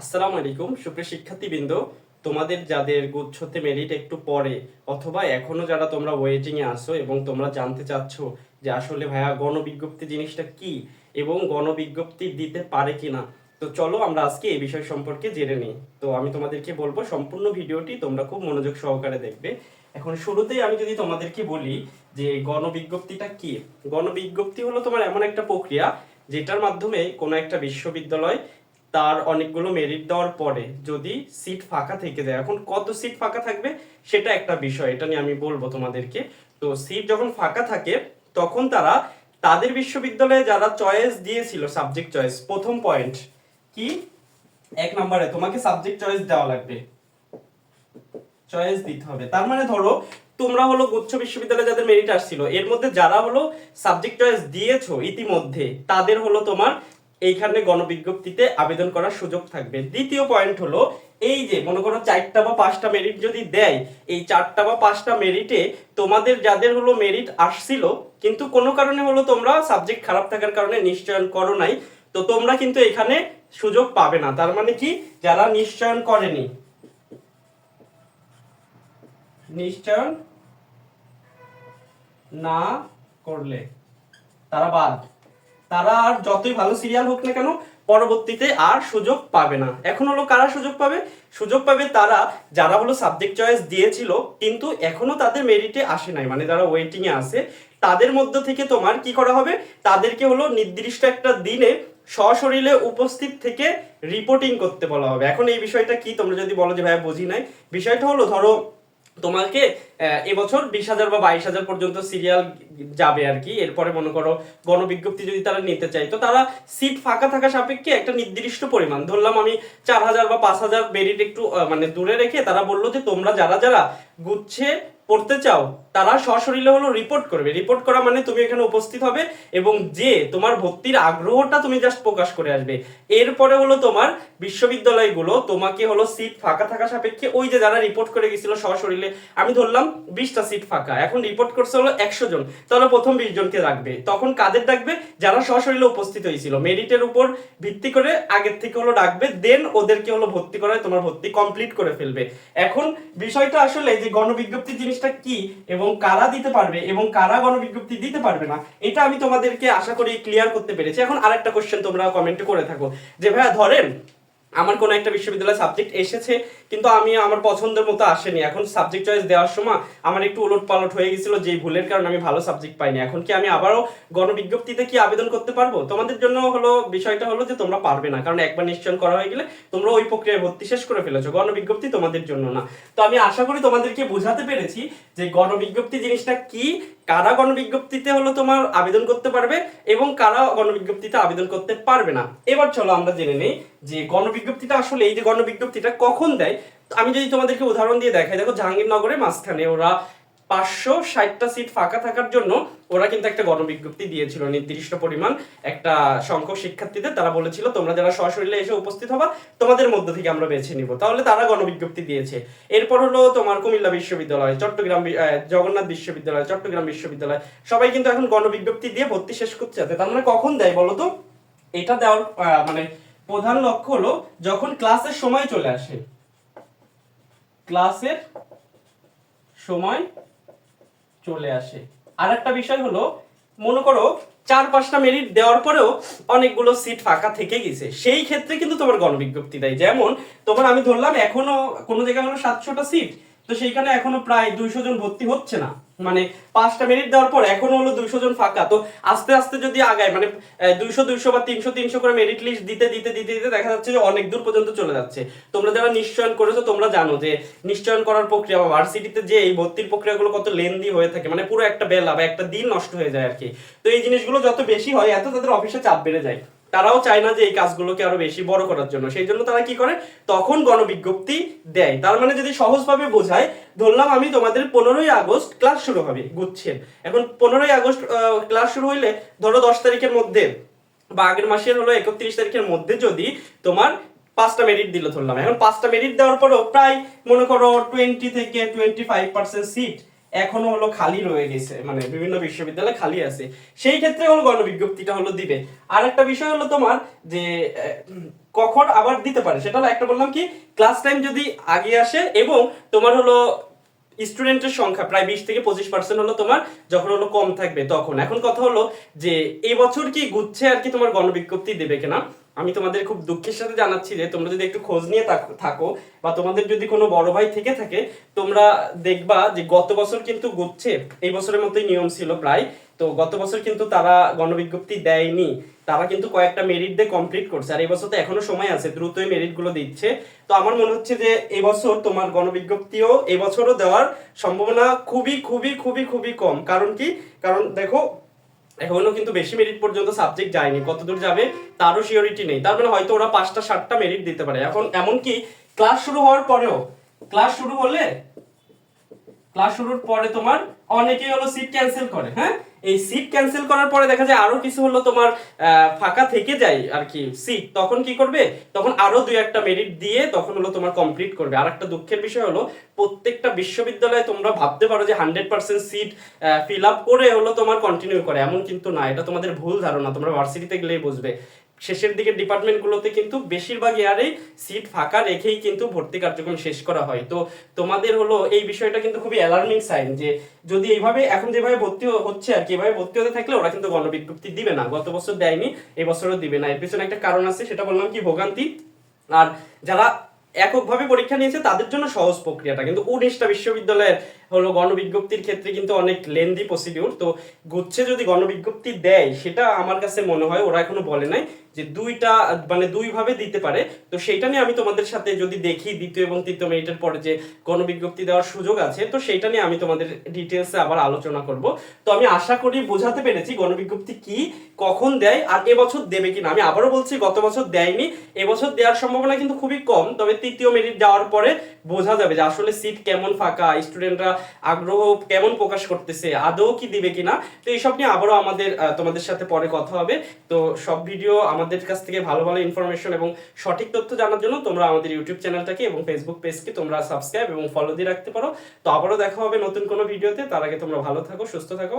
আসসালামু আলাইকুম, সুপ্রিয় শিক্ষার্থীবৃন্দ। তোমাদের যাদের গুচ্ছতে মেরিট একটু পরে, অথবা এখনও যারা তোমরা ওয়েটিং এ আসো এবং তোমরা জানতে চাচ্ছ যে আসলে ভাইয়া গণবিজ্ঞপ্তি জিনিসটা কি এবং গণবিজ্ঞপ্তি দিতে পারে কিনা, তো চলো আমরা আজকে এই বিষয় সম্পর্কে জেনে নিই। তো আমি তোমাদেরকে বলব, সম্পূর্ণ ভিডিওটি তোমরা খুব মনোযোগ সহকারে দেখবে। এখন শুরুতেই আমি যদি তোমাদেরকে বলি যে গণবিজ্ঞপ্তিটা কি? গণবিজ্ঞপ্তি হলো তোমার এমন একটা প্রক্রিয়া যেটার মাধ্যমে কোনো একটা বিশ্ববিদ্যালয় তার অনেকগুলো মেরিট দেওয়ার পরে যদি সিট ফাঁকা থেকে যায়, এখন কত সিট ফাঁকা থাকবে সেটা একটা বিষয়, এটা নিয়ে আমি বলব তোমাদেরকে। তো সিট যখন ফাঁকা থাকে, তখন তারা তাদের বিশ্ববিদ্যালয়ে যারা চয়েস দিয়েছিল সাবজেক্ট চয়েস প্রথম পয়েন্ট কি? এক নম্বরে তোমাকে সাবজেক্ট চয়েস দেওয়া লাগবে। চয়েস দিতে হবে। তার মানে ধরো, তোমরা হলো গুচ্ছ বিশ্ববিদ্যালয়ে যাদের মেরিট আসছিল, এর মধ্যে যারা হলো সাবজেক্ট চয়েস দিয়েছ ইতিমধ্যে, তাদের হলো তোমার এইখানে গণবিজ্ঞপ্তিতে আবেদন করার সুযোগ থাকবে। দ্বিতীয় পয়েন্ট হলো, এই যে মনে করো চারটা বা পাঁচটা মেরিট যদি দেয়, এই চারটা বা পাঁচটা মেরিটে তোমাদের যাদের হলো মেরিট আসছিল, কিন্তু কোনো কারণে হলো তোমরা সাবজেক্ট খারাপ থাকার কারণে নিশ্চয়ন করো নাই, তো তোমরা কিন্তু এখানে সুযোগ পাবে না। তার মানে কি? যারা নিশ্চয়ন করেনি। নিশ্চয়ন না করলে, তারা বাদ। তারা আর যতই ভালো সিরিয়াল হোক না কেন, পরবর্তীতে আর সুযোগ পাবে না। এখন হলো কারা সুযোগ পাবে? সুযোগ পাবে তারা, যারা হলো সাবজেক্ট চয়েস দিয়েছিল, কিন্তু এখনও তাদের মেরিটে আসে নাই। মানে যারা ওয়েটিংয়ে আছে, তাদের মধ্য থেকে তোমার কি করা হবে? তাদেরকে হলো নির্দিষ্ট একটা দিনে সশরীরে উপস্থিত থেকে রিপোর্টিং করতে বলা হবে। এখন এই বিষয়টা কি? তোমরা যদি বলো যে ভাইয়া বুঝি নাই। বিষয়টা হলো, ধরো তোমাকে এবছর বিশ হাজার বা বাইশ হাজার পর্যন্ত সিরিয়াল যাবে আর কি। এরপরে মনে করো, গণবিজ্ঞপ্তি যদি তারা নিতে চায়, তো তারা সিট ফাঁকা থাকা সাপেক্ষে একটা নির্দিষ্ট পরিমাণ। ধরলাম আমি চার হাজার বা পাঁচ হাজার বেরিট একটু মানে দূরে রেখে তারা বলল যে তোমরা যারা যারা গুচ্ছে পড়তে চাও, তারা সশরীরে হলো রিপোর্ট করবে। রিপোর্ট করা মানে তুমি এখানে উপস্থিত হবে এবং যে তোমার ভর্তির আগ্রহটা তুমি জাস্ট প্রকাশ করে আসবে। এরপরে হলো তোমার বিশ্ববিদ্যালয়গুলো, তোমাকে হলো সিট ফাঁকা থাকা সাপেক্ষে ওই যে যারা রিপোর্ট করে গেছিল সশরীরে, আমি ধরলাম বিশটা সিট ফাঁকা, এখন রিপোর্ট করছে হলো একশো জন, তাহলে প্রথম বিশ জনকে রাখবে তখন কাদের ডাকবে? যারা সশরীরে উপস্থিত হয়েছিল। মেরিটের উপর ভিত্তি করে আগের থেকে হলো ডাকবে দেন ওদেরকে হলো ভর্তি করায় তোমার ভর্তি কমপ্লিট করে ফেলবে। এখন বিষয়টা আসলে যে গণবিজ্ঞপ্তি জিনিসটা কি এবং কারা দিতে পারবে এবং কারা গণবিজ্ঞপ্তি দিতে পারবে না, এটা আমি তোমাদেরকে আশা করি ক্লিয়ার করতে পেরেছি। এখন আরেকটা কোশ্চেন তোমরা কমেন্টে করে থাকো। যে ভাইয়া, ধরেন আমার কোনো একটা বিশ্ববিদ্যালয় সাবজেক্ট এসেছে, কিন্তু আমি আমার পছন্দের মতো আসেনি। এখন সাবজেক্ট চয়েস দেওয়ার সময় আমার একটু উলট পালট হয়ে গেছিল যে ভুলের কারণে আমি ভালো সাবজেক্ট পাইনি। এখন কি আমি আবারও গণবিজ্ঞপ্তিতে কি আবেদন করতে পারব? তোমাদের জন্য হলো, বিষয়টা হলো যে তোমরা পারবে না, কারণ একবার নিশ্চয়ন করা হয়ে গেলে তোমরা ওই প্রক্রিয়ায় ভর্তি শেষ করে ফেলেছো। গণবিজ্ঞপ্তি তোমাদের জন্য না। তো আমি আশা করি তোমাদেরকে বোঝাতে পেরেছি যে গণবিজ্ঞপ্তি জিনিসটা কি কারা গণবিজ্ঞপ্তিতে হলো তোমার আবেদন করতে পারবে এবং কারা গণবিজ্ঞপ্তিতে আবেদন করতে পারবে না? এবার চলো আমরা জেনে নেই যে গণবিজ্ঞপ্তিটা আসলে এই যে গণবিজ্ঞপ্তিটা কখন দেয়? আমি যদি তোমাদেরকে উদাহরণ দিয়ে দেখাই, দেখো জাহাঙ্গীরনগরের মাঝখানে ওরা পাঁচশো ষাটটা সিট ফাঁকা থাকার জন্য ওরা কিন্তু একটা গণবিজ্ঞপ্তি দিয়েছিল, নির্দিষ্ট পরিমাণ একটা সংখ্যক শিক্ষার্থীদের। তারা বলেছিল, তোমরা যারা সশরীরে এসে উপস্থিত হবা, তোমাদের মধ্য থেকে আমরা বেছে নিব। তাহলে তারা গণবিজ্ঞপ্তি দিয়েছে। এরপর হলো তোমার কুমিল্লা বিশ্ববিদ্যালয়, চট্টগ্রাম জগন্নাথ বিশ্ববিদ্যালয়, চট্টগ্রাম বিশ্ববিদ্যালয়। সবাই কিন্তু এখন গণবিজ্ঞপ্তি দিয়ে ভর্তি শেষ করতে যাচ্ছে তার মানে কখন দেয় বলো তো? এটা দেওয়ার মানে প্রধান লক্ষ্য হলো যখন ক্লাসের সময় চলে আসে। ক্লাসের সময় চলে আসে। আর একটা বিষয় হলো, মনে করো চার পাঁচটা মেরিট দেওয়ার পরেও অনেকগুলো সিট ফাঁকা থেকে গেছে। সেই ক্ষেত্রে কিন্তু তোমার গণবিজ্ঞপ্তি দেয়। যেমন, তোমার আমি ধরলাম এখনও কোনো জায়গায় হলো সাতশোটা সিট, তো সেইখানে এখনও প্রায় দুইশো জন ভর্তি হচ্ছে না। মানে পাঁচটা মিনিট দেওয়ার পর এখনও হলো দুইশো জন ফাঁকা। তো আস্তে আস্তে যদি আগায় মানে দুইশো দুইশো বা তিনশো তিনশো করে মেরিট লিস্ট দিতে দিতে দিতে দিতে দেখা যাচ্ছে যে অনেক দূর পর্যন্ত চলে যাচ্ছে। তোমরা যারা নিশ্চয়ন করেছ, তোমরা জানো যে নিশ্চয়ন করার প্রক্রিয়া বা ভার্সিটিতে যে এই ভর্তির প্রক্রিয়াগুলো কত লেন্দি হয়ে থাকে মানে পুরো একটা বেলা বা একটা দিন নষ্ট হয়ে যায় আর কি। তো এই জিনিসগুলো যত বেশি হয়, এত তাদের অফিসে চাপ বেড়ে যায়। তারাও চায় না যে এই কাজগুলোকে আরও বেশি বড় করার জন্য। সেই জন্য তারা কি করে? তখন গণবিজ্ঞপ্তি দেয়। তার মানে যদি সহজভাবে বোঝায়, ধরলাম আমি তোমাদের পনেরোই আগস্ট ক্লাস শুরু হবে গুচ্ছের এখন পনেরোই আগস্ট ক্লাস শুরু হইলে ধরো দশ তারিখের মধ্যে বা আগের মাসের হলো একত্রিশ তারিখের মধ্যে যদি তোমার পাঁচটা মেরিট দিল ধরলাম। এখন পাঁচটা মেরিট দেওয়ার পরেও প্রায় মনে করো টোয়েন্টি থেকে টোয়েন্টি ফাইভ পার্সেন্ট সিট এখনও হলো খালি রয়ে গেছে মানে বিভিন্ন বিশ্ববিদ্যালয়ে খালি আছে। সেই ক্ষেত্রে হলো গণবিজ্ঞপ্তিটা হলো দিবে। আর একটা বিষয় হলো তোমার যে কখন আবার দিতে পারে, সেটা হলো একটা বললাম কি ক্লাস টাইম যদি আগে আসে এবং তোমার হলো স্টুডেন্টের সংখ্যা প্রায় বিশ থেকে পঁচিশ পার্সেন্ট হলো তোমার যখন হলো কম থাকবে তখন। এখন কথা হলো যে, এবছর কি গুচ্ছে আর কি তোমার গণবিজ্ঞপ্তি দেবে কিনা? আমি তোমাদের খুব দুঃখের সাথে জানাচ্ছি যে তোমরা যদি একটু খোঁজ নিয়ে থাকো বা তোমাদের যদি কোনো বড় ভাই থেকে থাকে, তোমরা দেখবা যে গত বছর কিন্তু গুচ্ছে। এই বছরের মতোই নিয়ম ছিল প্রায়। তো গত বছর কিন্তু তারা গণবিজ্ঞপ্তি দেয়নি। তারা কিন্তু কয়েকটা মেরিট দিয়ে কমপ্লিট করছে। আর এই বছর তো এখনও সময় আছে, দ্রুতই মেরিটগুলো দিচ্ছে। তো আমার মনে হচ্ছে যে এই বছর তোমার গণবিজ্ঞপ্তিও এই বছরও দেওয়ার সম্ভাবনা খুবই খুবই খুবই খুবই কম। কারণ কি? কারণ দেখো এখনও কিন্তু বেশি মেরিট পর্যন্ত সাবজেক্ট যায়নি। কতদূর যাবে তারও সিওরিটি নেই। তার মানে হয়তো ওরা পাঁচটা, সাতটা মেরিট দিতে পারে। এখন এমনকি ক্লাস শুরু হওয়ার পরেও ক্লাস শুরু হলে ক্লাস শুরুর পরে তোমার অনেকেই হলো সিট ক্যান্সেল করে হ্যাঁ? এই সিট ক্যান্সেল করার পরে দেখা যায় আরও কিছু হলো তোমার ফাঁকা থেকে যায় আর কি সিট তখন কি করবে? তখন আরও দুই একটা মেরিট দিয়ে তখন হলো তোমার কমপ্লিট করবে। আর একটা দুঃখের বিষয় হলো, প্রত্যেকটা বিশ্ববিদ্যালয়ে তোমরা ভাবতে পারো যে hundred percent seat fill up করে হলো তোমার কন্টিনিউ করে। এমন কিন্তু না, এটা তোমাদের ভুল ধারণা, তোমরা ভার্সিটিতে গেলেই বুঝবে। শেষের দিকে ডিপার্টমেন্টগুলোতে কিন্তু বেশিরভাগ ইয়ারেই সিট ফাঁকা রেখেই কিন্তু ভর্তি কার্যক্রম শেষ করা হয়। তো তোমাদের হলো এই বিষয়টা কিন্তু খুবই অ্যালার্মিং সাইন যে যদি এইভাবে এখন যেভাবে ভর্তি হচ্ছে আর কি, এভাবে ভর্তি হতে থাকলে ওরা কিন্তু গণবিজ্ঞপ্তি দিবে না। গত বছর দেয়নি, এবছরও দিবে না। এর পিছনে একটা কারণ আছে, সেটা বললাম কি, ভোগান্তি। আর যারা এককভাবে পরীক্ষা নিয়েছে তাদের জন্য সহজ প্রক্রিয়াটা। কিন্তু উনিশটা বিশ্ববিদ্যালয়ের হলো গণবিজ্ঞপ্তির ক্ষেত্রে কিন্তু অনেক লেন্দি প্রসিডিউর তো গুচ্ছে যদি গণবিজ্ঞপ্তি দেয়, সেটা আমার কাছে মনে হয় ওরা এখনও বলে নাই যে দুইটা মানে দুই ভাবে দিতে পারে। তো সেইটা নিয়ে আমি তোমাদের সাথে যদি দেখি দ্বিতীয় এবং তৃতীয় মেরিটের পরে যে গণবিজ্ঞপ্তি দেওয়ার সুযোগ আছে, তো সেইটা নিয়ে আমি তোমাদের ডিটেলসে আবার আলোচনা করব। তো আমি আশা করি বোঝাতে পেরেছি গণবিজ্ঞপ্তি কি, কখন দেয় আর এবছর দেবে কিনা। আমি আবারও বলছি, গত বছর দেয়নি এবছর দেওয়ার সম্ভাবনা কিন্তু খুবই কম, তবে তৃতীয় মেরিট যাওয়ার পরে বোঝা যাবে যে আসলে সিট কেমন ফাঁকা স্টুডেন্টরা আগ্রহ কেমন প্রকাশ করতেছে, আদৌ কি দিবে কিনা, তো এইসব নিয়ে আবারও আমাদের তোমাদের সাথে পরে কথা হবে। তো সব ভিডিও আমাদের কাছ থেকে ভালো ভালো ইনফরমেশন এবং সঠিক তথ্য জানার জন্য তোমরা আমাদের ইউটিউব চ্যানেলটাকে এবং ফেসবুক পেজকে তোমরা সাবস্ক্রাইব এবং ফলো দিয়ে রাখতে পারো। তো আবারও দেখা হবে নতুন কোনো ভিডিওতে তার আগে তোমরা ভালো থাকো, সুস্থ থাকো